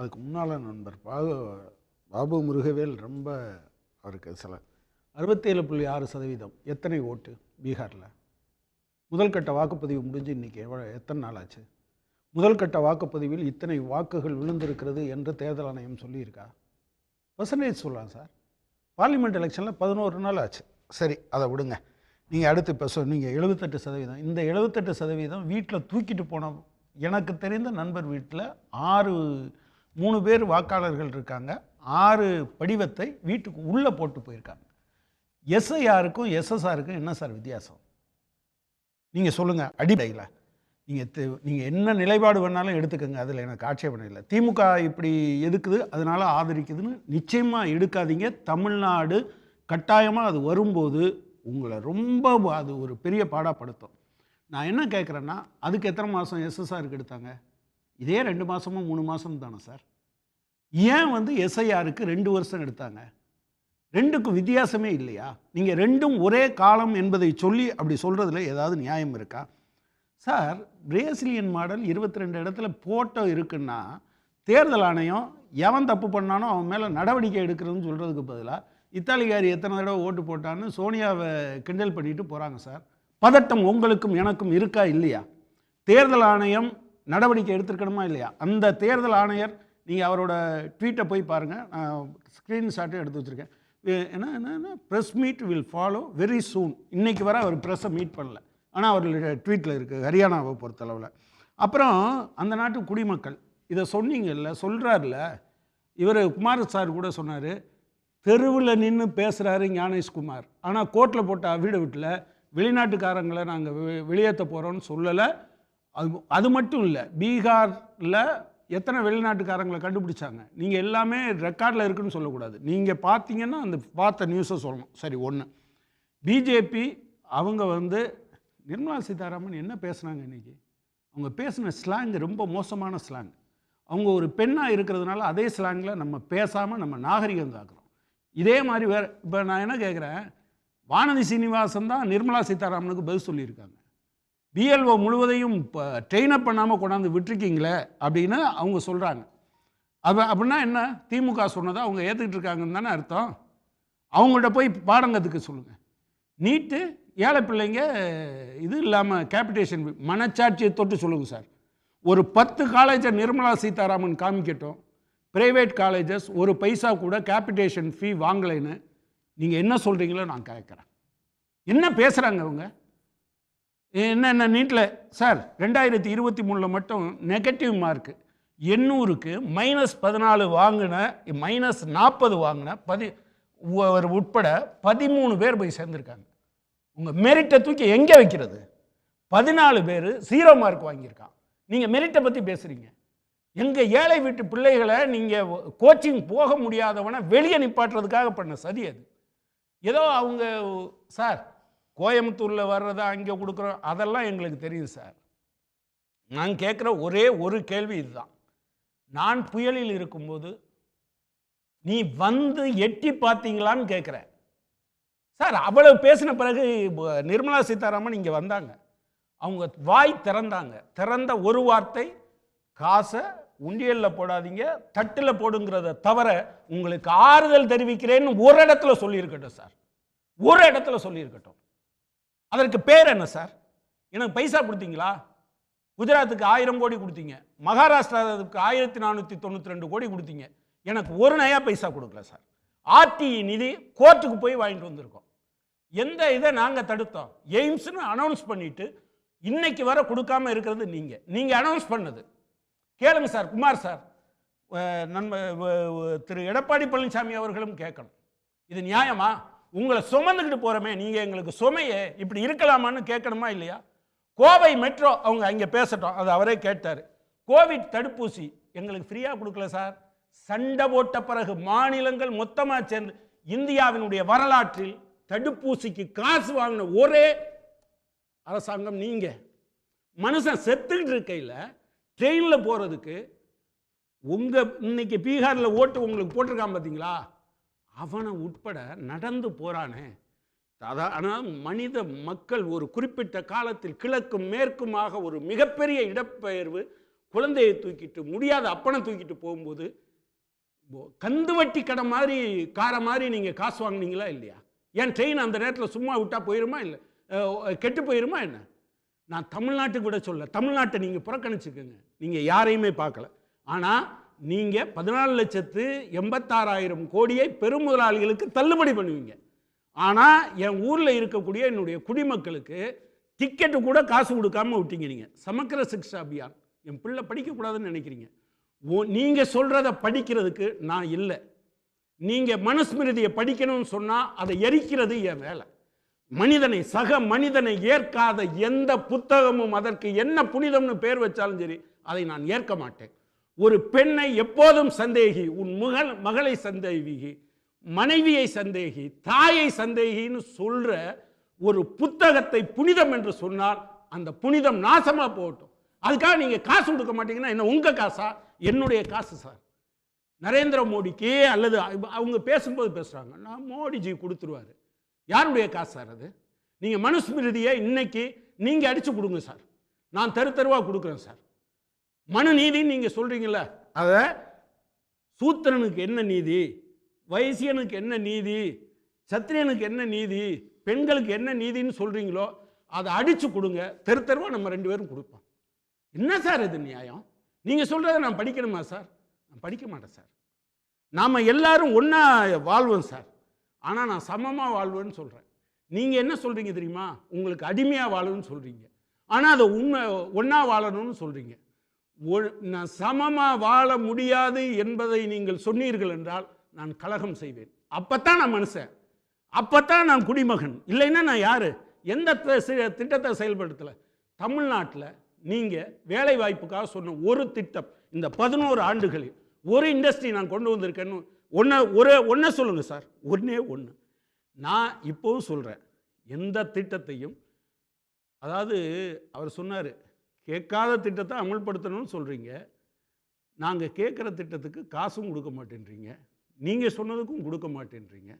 அதுக்கு முன்னால் நண்பர் பாபு பாபு முருகவேல் ரொம்ப அவருக்கு சில அறுபத்தேழு புள்ளி ஆறு சதவீதம் எத்தனை ஓட்டு பீகாரில்? முதல் கட்ட வாக்குப்பதிவு முடிஞ்சு இன்றைக்கி எவ்வளோ எத்தனை நாள் ஆச்சு? முதல் கட்ட வாக்குப்பதிவில் இத்தனை வாக்குகள் விழுந்திருக்கிறது என்று தேர்தல் ஆணையம் சொல்லியிருக்கா? பர்சன்டேஜ் சொல்லலாம் சார். பார்லிமெண்ட் எலெக்ஷனில் பதினோரு நாள் ஆச்சு. சரி அதை விடுங்க. நீங்கள் அடுத்து இப்போ நீங்கள் எழுபத்தெட்டு சதவீதம். இந்த எழுபத்தெட்டு சதவீதம் வீட்டில் தூக்கிட்டு போன எனக்கு தெரிந்த நண்பர் வீட்டில் ஆறு மூணு பேர் வாக்காளர்கள் இருக்காங்க. ஆறு படிவத்தை வீட்டுக்கு உள்ளே போட்டு போயிருக்காங்க. எஸ்ஐஆருக்கும் எஸ்எஸ்ஆருக்கும் என்ன சார் வித்தியாசம்? நீங்கள் சொல்லுங்கள் அடிப்படையில். நீங்கள் நீங்கள் என்ன நிலைப்பாடு வேணாலும் எடுத்துக்கோங்க அதில் எனக்கு ஆட்சேபணம் இல்லை. திமுக இப்படி எதுக்குது? அதனால் ஆதரிக்குதுன்னு நிச்சயமாக எடுக்காதீங்க. தமிழ்நாடு கட்டாயமாக அது வரும்போது உங்களை ரொம்ப அது ஒரு பெரிய பாடாப்படுத்தும். நான் என்ன கேட்குறேன்னா அதுக்கு எத்தனை மாதம் எஸ்எஸ்ஆருக்கு எடுத்தாங்க? இதே ரெண்டு மாதமும் மூணு மாதம் தானே சார்? ஏன் வந்து எஸ்ஐஆருக்கு ரெண்டு வருஷம் எடுத்தாங்க? ரெண்டுக்கும் வித்தியாசமே இல்லையா? நீங்கள் ரெண்டும் ஒரே காலம் என்பதை சொல்லி அப்படி சொல்கிறதுல ஏதாவது நியாயம் இருக்கா? சார் பிரேசிலியன் மாடல் இருபத்தி ரெண்டு இடத்துல போட்டோ இருக்குன்னா தேர்தல் ஆணையம் எவன் தப்பு பண்ணானோ அவன் மேலே நடவடிக்கை எடுக்கிறதுன்னு சொல்கிறதுக்கு பதிலாக இத்தாலிக்காரி எத்தனை தடவை ஓட்டு போட்டான்னு சோனியாவை கிண்டல் பண்ணிட்டு போகிறாங்க சார். பதட்டம் உங்களுக்கும் எனக்கும் இருக்கா இல்லையா? தேர்தல் ஆணையம் நடவடிக்கை எடுத்திருக்கணுமா இல்லையா? அந்த தேர்தல் ஆணையர் நீங்கள் அவரோட ட்வீட்டை போய் பாருங்கள் நான் ஸ்க்ரீன்ஷாட்டும் எடுத்து வச்சுருக்கேன். ஏன்னா என்ன press meet will follow very soon இன்னைக்கு வர அவர் ப்ரெஸ்ஸை மீட் பண்ணல. ஆனால் அவர் ட்வீட்டில் இருக்குது ஹரியானாவை பொறுத்தளவில். அப்புறம் அந்த நாட்டு குடிமக்கள் இதை சொன்னீங்கல்ல சொல்கிறாருல இவர் குமார் சார் கூட சொன்னார் தெருவில் நின்று பேசுகிறாரு ஞானேஷ்குமார் ஆனால் கோர்ட்டில் போட்ட அஃபிடவிட்டில் வெளிநாட்டுக்காரங்களை நாங்கள் வெளியேற்ற போகிறோன்னு சொல்லலை. அது அது மட்டும் இல்லை பீகாரில் எத்தனை வெளிநாட்டுக்காரங்களை கண்டுபிடிச்சாங்க? நீங்கள் எல்லாமே ரெக்கார்டில் இருக்குன்னு சொல்லக்கூடாது. நீங்கள் பார்த்தீங்கன்னா அந்த பார்த்த நியூஸை சொல்லணும். சரி ஒன்று பிஜேபி அவங்க வந்து நிர்மலா சீதாராமன் என்ன பேசுனாங்க இன்றைக்கி அவங்க பேசின ஸ்லாங் ரொம்ப மோசமான ஸ்லாங் அவங்க ஒரு பெண்ணாக இருக்கிறதுனால அதே ஸ்லாங்கில் நம்ம பேசாமல் நம்ம நாகரிகம் காக்கிறோம். இதே மாதிரி வேறு இப்போ நான் என்ன கேட்குறேன் வானதி சீனிவாசன் தான் நிர்மலா சீதாராமனுக்கு பதில் சொல்லியிருக்காங்க. பிஎல்ஓ முழுவதையும் இப்போ ட்ரெயின் அப் பண்ணாமல் கொண்டாந்து விட்டுருக்கீங்களே அப்படின்னு அவங்க சொல்கிறாங்க அப்போ அப்படின்னா என்ன? திமுக சொன்னதை அவங்க ஏற்றுக்கிட்டு இருக்காங்கன்னு தானே அர்த்தம். அவங்கள்ட்ட போய் பாடங்கிறதுக்கு சொல்லுங்கள் நீட்டு ஏழை பிள்ளைங்க இது இல்லாமல் கேபிட்டேஷன் மனச்சாட்சியை தொட்டு சொல்லுங்கள் சார். ஒரு பத்து காலேஜை நிர்மலா சீதாராமன் காமிக்கட்டும். ப்ரைவேட் காலேஜஸ் ஒரு பைசா கூட கேபிட்டேஷன் ஃபீ வாங்கலைன்னு நீங்கள் என்ன சொல்கிறீங்களோ நான் கேட்குறேன் என்ன பேசுகிறாங்க அவங்க? என்னென்ன நீட்டில் சார் ரெண்டாயிரத்தி இருபத்தி மூணில் மட்டும் நெகட்டிவ் மார்க்கு எண்ணூறுக்கு மைனஸ் பதினாலு வாங்கின மைனஸ் நாற்பது வாங்கின பதி அவர் உட்பட பதிமூணு பேர் போய் சேர்ந்துருக்காங்க. உங்கள் மெரிட்டை தூக்கி எங்கே வைக்கிறது? பதினாலு பேர் ஜீரோ மார்க் வாங்கியிருக்கான். நீங்கள் மெரிட்டை பற்றி பேசுகிறீங்க எங்கள் ஏழை வீட்டு பிள்ளைகளை நீங்கள் கோச்சிங் போக முடியாதவனை வெளியே நிப்பாட்டுறதுக்காக பண்ண சதி அது. ஏதோ அவங்க சார் கோயம்புத்தூரில் வர்றதா அங்கே கொடுக்குறோம் அதெல்லாம் எங்களுக்கு தெரியும் சார். நான் கேட்குற ஒரே ஒரு கேள்வி இதுதான். நான் புயலில் இருக்கும்போது நீ வந்து எட்டி பார்த்தீங்களான்னு கேட்குறேன் சார் அவ்வளவு பேசின பிறகு நிர்மலா சீதாராமன் இங்கே வந்தாங்க. அவங்க வாய் திறந்தாங்க. திறந்த ஒரு வார்த்தை காசை உண்டியலில் போடாதீங்க தட்டில் போடுங்கிறத தவிர உங்களுக்கு ஆறுதல் தெரிவிக்கிறேன்னு ஒரு இடத்துல சொல்லியிருக்கட்டும் சார். ஒரு இடத்துல சொல்லியிருக்கட்டும். அதற்கு பேர் என்ன சார் எனக்கு பைசா கொடுத்தீங்களா? குஜராத்துக்கு ஆயிரம் கோடி கொடுத்தீங்க. மகாராஷ்டிராவுக்கு ஆயிரத்தி நானூற்றி தொண்ணூற்றி ரெண்டு கோடி கொடுத்தீங்க. எனக்கு ஒரு நயா பைசா கொடுக்கல சார் ஆர்டிஇ நிதி கோர்ட்டுக்கு போய் வாங்கிட்டு வந்திருக்கோம். எந்த இதை நாங்கள் தடுத்தோம்? எய்ம்ஸ்னு அனௌன்ஸ் பண்ணிட்டு இன்னைக்கு வர கொடுக்காம இருக்கிறது நீங்கள் நீங்கள் அனௌன்ஸ் பண்ணது. கேளுங்க சார் குமார் சார் நம்ம திரு எடப்பாடி பழனிசாமி அவர்களும் கேட்கணும். இது நியாயமா? உங்களை சுமந்துக்கிட்டு போகிறோமே நீங்கள் எங்களுக்கு சுமையே இப்படி இருக்கலாமான்னு கேட்கணுமா இல்லையா? கோவை மெட்ரோ அவங்க அங்கே பேசட்டும் அது அவரே கேட்டார். கோவிட் தடுப்பூசி எங்களுக்கு ஃப்ரீயாக கொடுக்கல சார். சண்டை போட்ட பிறகு மாநிலங்கள் மொத்தமாக சேர்ந்து இந்தியாவினுடைய வரலாற்றில் தடுப்பூசிக்கு காசு வாங்கின ஒரே அரசாங்கம் நீங்கள் மனுஷன் செத்துக்கிட்டு இருக்கையில் ட்ரெயினில் போகிறதுக்கு உங்கள் இன்னைக்கு பீகாரில் ஓட்டு உங்களுக்கு போட்டிருக்கான் பார்த்தீங்களா அவனை உட்பட நடந்து போகிறானே அதான் ஆனால் மனித மக்கள் ஒரு குறிப்பிட்ட காலத்தில் கிழக்கும் மேற்குமாக ஒரு மிகப்பெரிய இடப்பெயர்வு குழந்தையை தூக்கிட்டு முடியாத அப்பனை தூக்கிட்டு போகும்போது ஓ, கந்து வட்டி கடை மாதிரி காரை மாதிரி நீங்கள் காசு வாங்குனீங்களா இல்லையா? ஏன் ட்ரெயின் அந்த நேரத்தில் சும்மா விட்டால் போயிருமா இல்லை கெட்டு போயிருமா என்ன? நான் தமிழ்நாட்டுக்கு விட சொல்ல தமிழ்நாட்டை நீங்கள் புறக்கணிச்சுக்கோங்க. நீங்கள் யாரையுமே பார்க்கல. ஆனால் நீங்கள் பதினாலு லட்சத்து எண்பத்தாறாயிரம் கோடியை பெருமுதலாளிகளுக்கு தள்ளுபடி பண்ணுவீங்க. ஆனால் என் ஊரில் இருக்கக்கூடிய என்னுடைய குடிமக்களுக்கு டிக்கெட்டு கூட காசு கொடுக்காம விட்டீங்க நீங்கள் சமக்கிர சிக்ஷா அபியான். என் பிள்ளை படிக்கக்கூடாதுன்னு நினைக்கிறீங்க. ஓ நீங்கள் சொல்கிறத படிக்கிறதுக்கு நான் இல்லை. நீங்கள் மனுஸ்மிருதியை படிக்கணும்னு சொன்னால் அதை எரிக்கிறது என் வேலை. மனிதனை சக மனிதனை ஏற்காத எந்த புத்தகமும் அதற்கு என்ன புனிதம்னு பேர் வச்சாலும் சரி அதை நான் ஏற்க மாட்டேன். ஒரு பெண்ணை எப்போதும் சந்தேகி உன் முகல் மகளை சந்தேகி மனைவியை சந்தேகி தாயை சந்தேகின்னு சொல்ற ஒரு புத்தகத்தை புனிதம் என்று சொன்னால் அந்த புனிதம் நாசமாக போகட்டும். அதுக்காக நீங்கள் காசு கொடுக்க மாட்டீங்கன்னா என்ன உங்கள் காசா? என்னுடைய காசு சார். நரேந்திர மோடிக்கு அல்லது அவங்க பேசும்போது பேசுகிறாங்க நான் மோடிஜி கொடுத்துருவாரு. யாருடைய காசு சார் அது? நீங்கள் மனுஸ்மிருதியை இன்னைக்கு நீங்கள் அடித்து கொடுங்க சார். நான் தெரு தெருவாக கொடுக்குறேன் சார். மனு நீதின்னு நீங்க சொல்றீங்கல்ல. அத? சூத்திரனுக்கு என்ன நீதி? வைசியனுக்கு என்ன நீதி? சத்திரியனுக்கு என்ன நீதி? பெண்களுக்கு என்ன நீதின்னு சொல்றீங்களோ அதை அடிச்சு கொடுங்க. தெரு தெருவா நம்ம ரெண்டு பேரும் கொடுப்போம். என்ன சார் இது நியாயம்? நீங்க சொல்றதை நான் படிக்கணுமா சார்? நான் படிக்க மாட்டேன் சார். நாம எல்லாரும் ஒண்ணா வாழ்வோம் சார். ஆனா நான் சமமா வாழ்வேன்னு சொல்றேன். நீங்க என்ன சொல்றீங்க தெரியுமா? உங்களுக்கு அடிமையா வாழணும்னு சொல்றீங்க. ஆனா அதை உண்மை ஒண்ணா வாழணும்னு சொல்றீங்க. ஒ- நான் சமமாக வாழ முடியாது என்பதை நீங்கள் சொன்னீர்கள் என்றால் நான் கலகம் செய்வேன். அப்பத்தான் நான் மனுஷன். அப்பத்தான் நான் குடிமகன். இல்லைன்னா நான் யாரு? எந்த திட்டத்தை செயல்படுத்தல? தமிழ்நாட்டில் நீங்க வேலை வாய்ப்புக்காக சொன்ன ஒரு திட்டம் இந்த பதினோரு ஆண்டுகளில் ஒரு இண்டஸ்ட்ரி நான் கொண்டு வந்திருக்கேன்னு ஒன்று ஒரு ஒன்றை சொல்லுங்கள் சார். ஒன்றே ஒன்று நான் இப்போவும் சொல்கிறேன் எந்த திட்டத்தையும் அதாவது அவர் சொன்னார் கேட்காத திட்டத்தை அமல்படுத்தணும்னு சொல்கிறீங்க நாங்கள் கேட்குற திட்டத்துக்கு காசும் கொடுக்க மாட்டேன்றீங்க. நீங்கள் சொன்னதுக்கும் கொடுக்க மாட்டேன்றீங்க.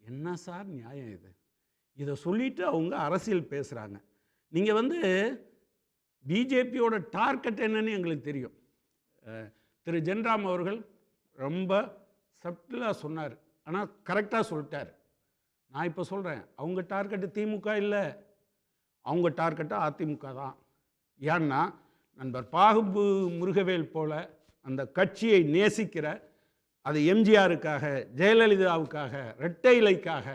என்ன சார் நியாயம் இது? இதை சொல்லிட்டு அவங்க அரசியல் பேசுகிறாங்க நீங்கள் வந்து பிஜேபியோட டார்கெட் என்னன்னு எங்களுக்கு தெரியும். திரு ஜென்ராம் அவர்கள் ரொம்ப சப்டிலாக சொன்னார். ஆனால் கரெக்டாக சொல்லிட்டார். நான் இப்போ சொல்கிறேன் அவங்க டார்கெட்டு திமுக இல்லை. அவங்க டார்கெட்டு அதிமுக தான். ஏன்னா நண்பர் பாகும்பு முருகவேல் போல அந்த கட்சியை நேசிக்கிற அது எம்ஜிஆருக்காக ஜெயலலிதாவுக்காக ரெட்டை இலைக்காக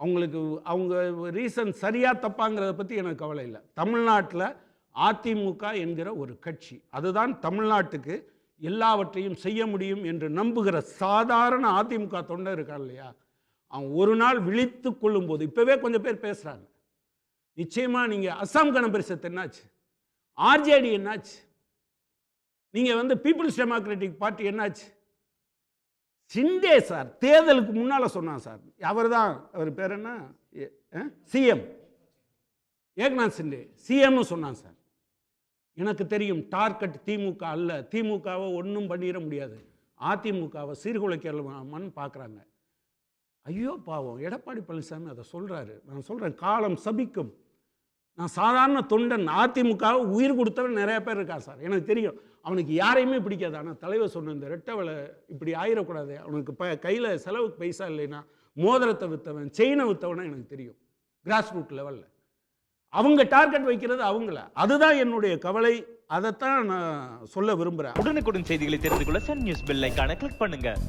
அவங்களுக்கு அவங்க ரீசன் சரியாக தப்பாங்கிறத பற்றி எனக்கு கவலை இல்லை. தமிழ்நாட்டில் அதிமுக என்கிற ஒரு கட்சி. அதுதான் தமிழ்நாட்டுக்கு எல்லாவற்றையும் செய்ய முடியும் என்று நம்புகிற சாதாரண அதிமுக தொண்டர் இருக்கான் இல்லையா? அவன் ஒரு நாள் விழித்து கொள்ளும்போது இப்போவே கொஞ்சம் பேர் பேசுகிறாங்க நிச்சயமாக நீங்கள் அசாம் கணபரிசத்து என்னாச்சு? ஆர்ஜேடி என்னாச்சு? நீங்கள் வந்து பீப்புள்ஸ் டெமோக்ராட்டிக் பார்ட்டி என்னாச்சு? சிண்டே சார் தேர்தலுக்கு முன்னால் சொன்னான் சார். அவர் தான் அவர் பேர் என்ன? சிஎம். ஏக்நாத் சிண்டே சிஎம்னு சொன்னான் சார். எனக்கு தெரியும் டார்கெட் திமுக அல்ல. திமுகவை ஒன்றும் பண்ணிட முடியாது. அதிமுகவை சீர்குலைக்கலாமான்னு பார்க்குறாங்க ஐயோ பாவம். எடப்பாடி பழனிசாமி அதை சொல்கிறாரு நான் சொல்கிறேன் காலம் சபிக்கும். நான் சாதாரண தொண்டன் அதிமுகவை உயிர் கொடுத்தவன் நிறைய பேர் இருக்கா சார்? எனக்கு தெரியும். அவனுக்கு யாரையுமே பிடிக்காது. ஆனால் தலைவர் சொன்ன இந்த ரெட்டவலை இப்படி ஆயிடக்கூடாது அவனுக்கு ப கையில் செலவுக்கு பைசா இல்லைன்னா மோதிரத்தை விற்றவன் செயினை விற்றவனா எனக்கு தெரியும். கிராஸ் ரூட் லெவலில் அவங்க டார்கெட் வைக்கிறது அவங்கள. அதுதான் என்னுடைய கவலை. அதைத்தான் நான் சொல்ல விரும்புகிறேன் உடனுக்குடன் செய்திகளை தெரிந்து கொள்ள சன் நியூஸ் பெல் ஐகானை கிளிக் பண்ணுங்கள்